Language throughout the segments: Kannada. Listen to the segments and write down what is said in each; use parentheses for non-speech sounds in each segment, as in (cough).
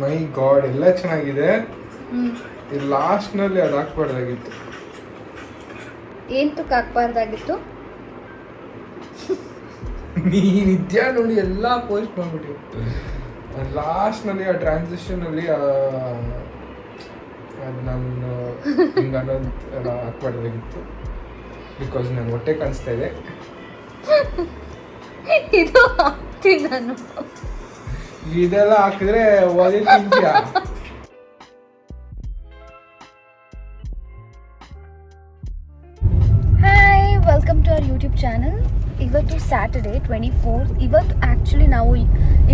ಮೈ ಗಾಡ್ ಎಲ್ಲ ಚೆನ್ನಾಗಿದೆ. ಇದು ಲಾಸ್ಟ್ನಲ್ಲಿ ಅದು ಹಾಕ್ಬಾರ್ದಾಗಿತ್ತು. ಏನ್ ತುಕ್ ಹಾಕ್ಬಾರ್ದಾಗಿತ್ತು? ನೀ ನಿತ್ಯ ನೋಡಿ ಎಲ್ಲ ಪೋಸ್ಟ್ ಮಾಡ್ಬಿಟ್ಟು ಲಾಸ್ಟ್ನಲ್ಲಿ ಆ ಟ್ರಾನ್ಸಿಷನಲ್ಲಿ ಅದು ನಾನು ಹಿಂಗೆ ಅನ್ನೋದು ಎಲ್ಲ ಹಾಕ್ಬಾರ್ದಾಗಿತ್ತು. ಬಿಕಾಸ್ ನಂಗೆ ಹೊಟ್ಟೆ ಕಾಣಿಸ್ತಾ ಇದೆ. (laughs) ಇದು ಹಾಕ್ತೀನಿ ನಾನು. ಇದೆಲ್ಲ ಹಾಕಿದ್ರೆ ಓದಿ ತಿಂತೀಯ? Hi welcome to our YouTube channel ಇವತ್ತು ಸ್ಯಾಟರ್ಡೆ ಟ್ವೆಂಟಿ ಫೋರ್ತ್ ಇವತ್ತು ಆ್ಯಕ್ಚುಲಿ ನಾವು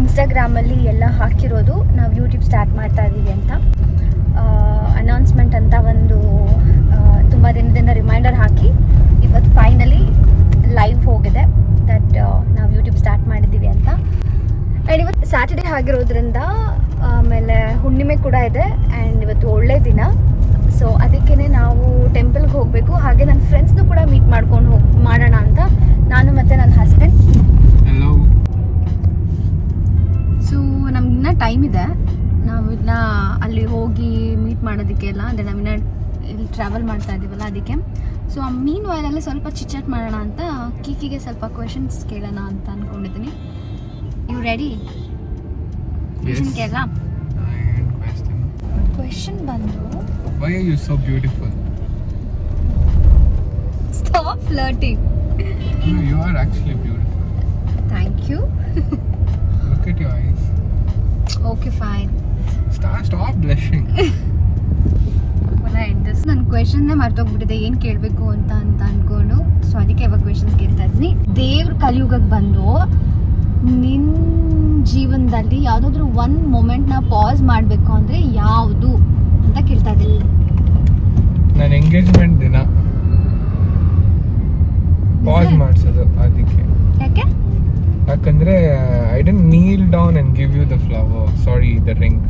ಇನ್ಸ್ಟಾಗ್ರಾಮಲ್ಲಿ ಎಲ್ಲ ಹಾಕಿರೋದು ನಾವು ಯೂಟ್ಯೂಬ್ ಸ್ಟಾರ್ಟ್ ಮಾಡ್ತಾ ಇದ್ದೀವಿ ಅಂತ. ಅನೌನ್ಸ್ಮೆಂಟ್ ಅಂತ ಒಂದು ತುಂಬ ದಿನದಿಂದ ರಿಮೈಂಡರ್ ಹಾಕಿ ಇವತ್ತು ಫೈನಲಿ ಲೈವ್ ಹೋಗಿದೆ ದಟ್ ನಾವು ಯೂಟ್ಯೂಬ್ ಸ್ಟಾರ್ಟ್ ಮಾಡಿದ್ದೀವಿ ಅಂತ ಆ್ಯಂಡ್ ಇವತ್ತು ಸ್ಯಾಟರ್ಡೇ ಆಗಿರೋದ್ರಿಂದ ಆಮೇಲೆ ಹುಣ್ಣಿಮೆ ಕೂಡ ಇದೆ ಆ್ಯಂಡ್ ಇವತ್ತು ಒಳ್ಳೆ ದಿನ. ಸೊ ಅದಕ್ಕೇ ನಾವು ಟೆಂಪಲ್ಗೆ ಹೋಗಬೇಕು. ಹಾಗೆ ನನ್ನ ಫ್ರೆಂಡ್ಸ್ನು ಕೂಡ ಮೀಟ್ ಮಾಡ್ಕೊಂಡು ಹೋಗಿ ಮಾಡೋಣ ಅಂತ. ನಾನು ಮತ್ತು ನನ್ನ ಹಸ್ಬೆಂಡ್ ಸೊ ನಮ್ಗಿನ್ನ ಟೈಮ್ ಇದೆ. ನಾವು ಇನ್ನ ಅಲ್ಲಿ ಹೋಗಿ ಮೀಟ್ ಮಾಡೋದಕ್ಕೆಲ್ಲ ಅಂದರೆ ನಾವಿನ್ನ ಇಲ್ಲಿ ಟ್ರಾವೆಲ್ ಮಾಡ್ತಾ ಇದ್ದೀವಲ್ಲ ಅದಕ್ಕೆ. ಸೊ ಆ ಮೀನ್ ವಾಯ್ಲಲ್ಲಿ ಸ್ವಲ್ಪ ಚಿಚಾಟ್ ಮಾಡೋಣ ಅಂತ ಕೀಕಿಗೆ ಸ್ವಲ್ಪ ಕ್ವೆಶನ್ಸ್ ಕೇಳೋಣ ಅಂತ ಅಂದ್ಕೊಂಡಿದ್ದೀನಿ ಯು ರೆಡಿ ಕ್ವೆಶನ್ ಕೇಳಲ್ಲ ಕ್ವೆಶನ್ ಬಂದು why are you so beautiful stop flirting you are actually beautiful thank you look at your eyes okay fine stop stop blushing ನನ್ನ ಕ್ವೆಶನ್ನೇ ಮರ್ತೋಗ್ಬಿಟ್ಟಿದೆ. ಏನು ಕೇಳಬೇಕು ಅಂತ ಅಂತ ಅನ್ಕೊಂಡು. ಸೊ ಅದಕ್ಕೆ ಇವಾಗ ಕ್ವೆಶನ್ಸ್ ಕೇಳ್ತಾ ಇದ್ದೀನಿ. ದೇವ್ರ ಕಲಿಯುಗಕ್ಕೆ ಬಂದು ನಿನ್ನ ಜೀವನದಲ್ಲಿ ಯಾವುದಾದ್ರೂ ಒಂದು ಮೊಮೆಂಟ್ನ ಪಾಸ್ ಮಾಡಬೇಕು ಅಂದರೆ ಯಾವುದು ಅಂತ ಕೇಳ್ತಾ ಇದ್ದೀನಿ. ನನ್ನ ಎಂಗೇಜ್ಮೆಂಟ್ ದಿನ. ಪಾಸ್? ಮಾಡಿಸೋದು ಅದಕ್ಕೆ. ಯಾಕೆ? ಯಾಕಂದ್ರೆ I didn't kneel down and give you the flower sorry the ring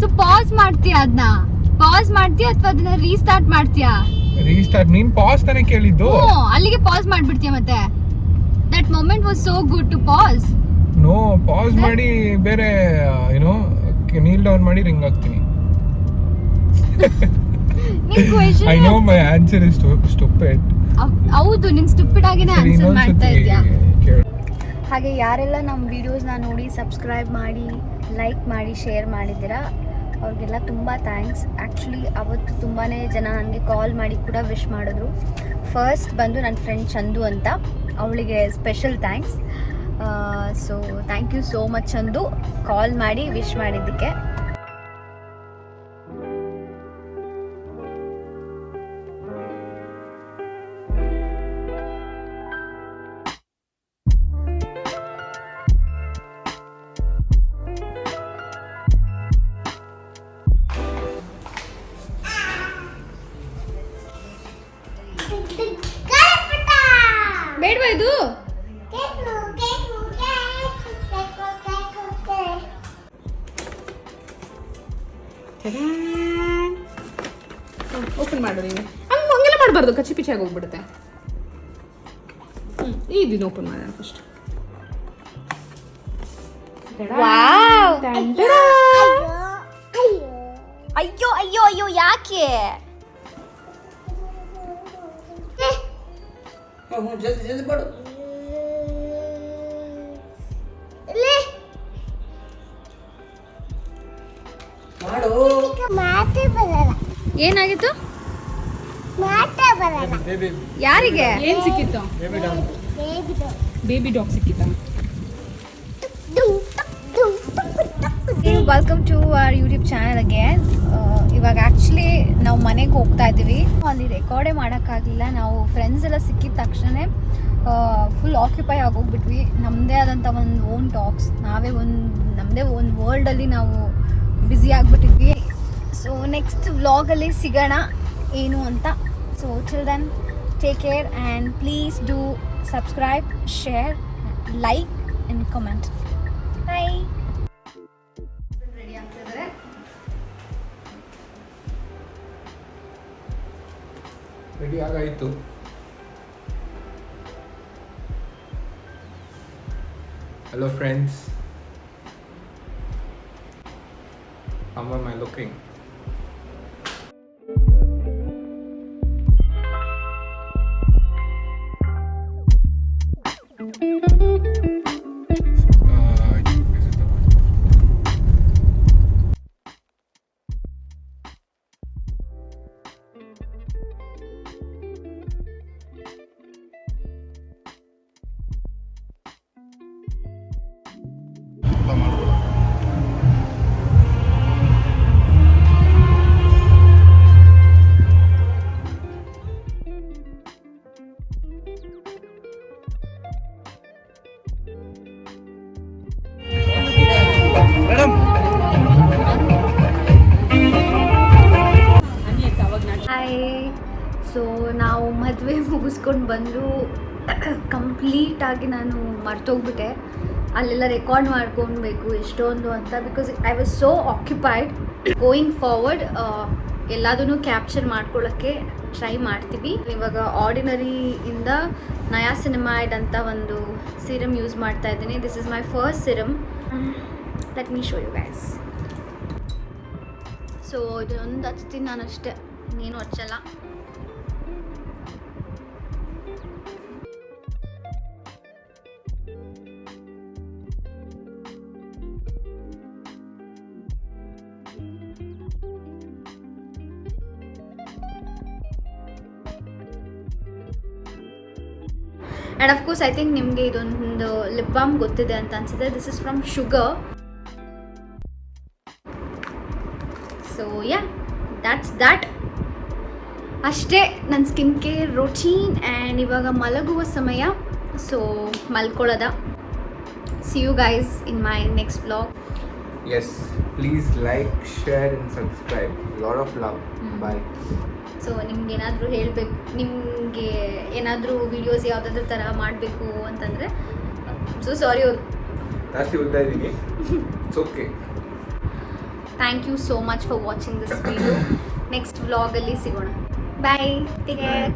so pass ಮಾಡ್ತೀಯಾ ಅದನ್ನ ಪಾಸ್ ಮಾಡ್ತೀಯಾ ಅಥವಾ ಅದನ್ನ ರೀಸ್ಟಾರ್ಟ್ ಮಾಡ್ತೀಯಾ? ರೀಸ್ಟಾರ್ಟ್ ನೀನ್ ಪಾಸ್ ತಾನೇ ಕೇಳಿದ್ದು? ಅಲ್ಲಿಗೆ ಪಾಸ್ ಮಾಡ್ಬಿಡ್ತೀಯ ಮತ್ತೆ? That moment was so good to pass no pass ಮಾಡಿ ಬೇರೆ ಏನೋ ನೀಲ್ ಡೌನ್ ಮಾಡಿ ರಿಂಗ್ ಹಾಕ್ತೀನಿ. I know my answer is stupid ಹೌದು ನಿನ್ ಸ್ಟುಪಿಡ್ ಆಗಿನೇ ಸರಿ ಆನ್ಸರ್ ಮಾಡ್ತಾ ಇದೆಯಾ? ಹಾಗೆ ಯಾರೆಲ್ಲ ನಮ್ಮ ವಿಡಿಯೋಸ್ನ ನೋಡಿ ಸಬ್ಸ್ಕ್ರೈಬ್ ಮಾಡಿ ಲೈಕ್ ಮಾಡಿ ಶೇರ್ ಮಾಡಿದ್ದೀರಾ ಅವ್ರಿಗೆಲ್ಲ ತುಂಬ ಥ್ಯಾಂಕ್ಸ್ ಆ್ಯಕ್ಚುಲಿ ಅವತ್ತು ತುಂಬಾ ಜನ ನನಗೆ ಕಾಲ್ ಮಾಡಿ ಕೂಡ ವಿಶ್ ಮಾಡಿದ್ರು. ಫಸ್ಟ್ ಬಂದು ನನ್ನ ಫ್ರೆಂಡ್ ಚಂದು ಅಂತ. ಅವಳಿಗೆ special thanks so thank you so much ಅಂದು ಕಾಲ್ ಮಾಡಿ ವಿಶ್ ಮಾಡಿದ್ದಕ್ಕೆ. ಓಪನ್ ಮಾಡು ನೀನು. ಹಂಗೆ ಹಂಗೆಲ್ಲ ಮಾಡಬಾರ್ದು ಕಚ್ಚಿ ಪಿಚ್ಚಾಗಿ ಹೋಗ್ಬಿಡುತ್ತೆ. ಹ್ಞೂ ಈ ದಿನ ಓಪನ್ ಮಾಡೋಣ ಫಸ್ಟ್ ಅಯ್ಯೋ ಅಯ್ಯೋ ಅಯ್ಯೋ ಯಾಕೆ? ಏನಾಗಿತ್ತು? ಯಾರಿಗೆ? ಏನು ಸಿಕ್ಕಿತ್ತು? Baby dog ಸಿಕ್ಕಿತ್ತ? Welcome to our YouTube channel again ಇವಾಗ ಆ್ಯಕ್ಚುಲಿ ನಾವು ಮನೆಗೆ ಹೋಗ್ತಾ ಇದ್ದೀವಿ. ಅಲ್ಲಿ ರೆಕಾರ್ಡೇ ಮಾಡೋಕ್ಕಾಗಲಿಲ್ಲ. ನಾವು ಫ್ರೆಂಡ್ಸ್ ಎಲ್ಲ ಸಿಕ್ಕಿದ ತಕ್ಷಣ ಫುಲ್ ಆಕ್ಯುಪೈ ಆಗೋಗ್ಬಿಟ್ವಿ ನಮ್ಮದೇ ಆದಂಥ ಒಂದು ಓನ್ ಟಾಕ್ಸ್ ನಾವೇ ಒಂದು ನಮ್ಮದೇ ಒಂದು ವರ್ಲ್ಡಲ್ಲಿ ನಾವು ಬ್ಯುಸಿ ಆಗಿಬಿಟ್ಟಿದ್ವಿ. ಸೊ ನೆಕ್ಸ್ಟ್ ವ್ಲಾಗಲ್ಲಿ ಸಿಗೋಣ. ಏನು ಅಂತ. So children take care and please do subscribe share like and comment bye ready ಆಗಾಯ್ತು. Hello friends How am I looking? Uh, ಮದುವೆ ಮುಗಿಸ್ಕೊಂಡು ಬಂದು ಕಂಪ್ಲೀಟಾಗಿ ನಾನು ಮರ್ತೋಗ್ಬಿಟ್ಟೆ. ಅಲ್ಲೆಲ್ಲ ರೆಕಾರ್ಡ್ ಮಾಡ್ಕೊಬೇಕು ಎಷ್ಟೊಂದು ಅಂತ because I was so occupied going forward ಎಲ್ಲದನ್ನು ಕ್ಯಾಪ್ಚರ್ ಮಾಡ್ಕೊಳ್ಳೋಕ್ಕೆ ಟ್ರೈ ಮಾಡ್ತೀವಿ. ಇವಾಗ ಆರ್ಡಿನರಿಯಿಂದ ನಯಾ ಸಿನಿಮಾಯ್ಡ್ ಅಂತ ಒಂದು ಸಿರಮ್ ಯೂಸ್ ಮಾಡ್ತಾ ಇದ್ದೀನಿ. This is my first serum let me show you guys so ಇದೊಂದು ಹಚ್ತೀನಿ ನಾನು ಅಷ್ಟೇ ನೀನು ಹಚ್ಚಲ್ಲ. And of course I think ನಿಮಗೆ ಇದೊಂದು ಲಿಪ್ ಬಾಮ್ ಗೊತ್ತಿದೆ ಅಂತ ಅನ್ಸುತ್ತೆ. This is from sugar so yeah that's that ಅಷ್ಟೇ ನನ್ನ ಸ್ಕಿನ್ ಕೇರ್ ರೊಟೀನ್ ಆ್ಯಂಡ್ ಇವಾಗ ಮಲಗುವ ಸಮಯ. So ಮಲ್ಕೊಳ್ಳೋದ. See you guys in my next vlog Yes, please like, share, and subscribe. Lot of love. Mm. Bye. So ನಿಮ್ಗೆ ಏನಾದರೂ ಹೇಳಬೇಕು ನಿಮಗೆ ಏನಾದರೂ ವೀಡಿಯೋಸ್ ಯಾವುದಾದ್ರೂ ಥರ ಮಾಡಬೇಕು ಅಂತಂದರೆ ಸೊ ಸಾರಿ ಅವ್ರು ಜಾಸ್ತಿ ಉದ್ದ ಇದ್ದೀನಿ it's okay thank you so much for watching this video next ವ್ಲಾಗಲ್ಲಿ ಸಿಗೋಣ ಬಾಯ್ ಟೇಕ್ ಕೇರ್